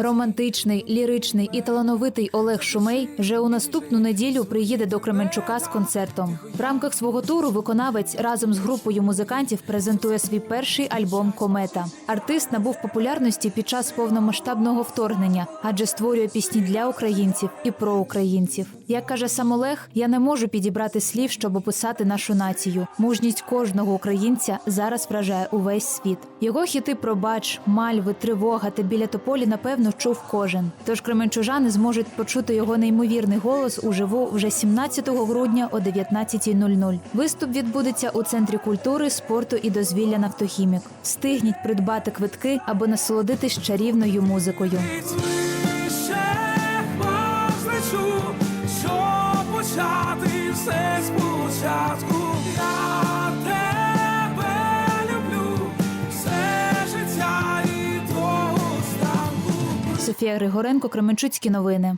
Романтичний, ліричний і талановитий Олег Шумей вже у наступну неділю приїде до Кременчука з концертом. В рамках свого туру виконавець разом з групою музикантів презентує свій перший альбом Комета. Артист набув популярності під час повномасштабного вторгнення, адже створює пісні для українців і про українців. Як каже сам Олег, я не можу підібрати слів, щоб описати нашу націю. Мужність кожного українця зараз вражає увесь світ. Його хіти пробач, мальви, тривога та біля тополі, напевно, чув кожен. Тож кременчужани зможуть почути його неймовірний голос уживу вже 17 грудня о 19.00. Виступ відбудеться у центрі культури, спорту і дозвілля Нафтохімік. Встигніть придбати квитки, аби насолодитись чарівною музикою. Злечу, почати все спочатку. Софія Григоренко, Кременчуцькі новини.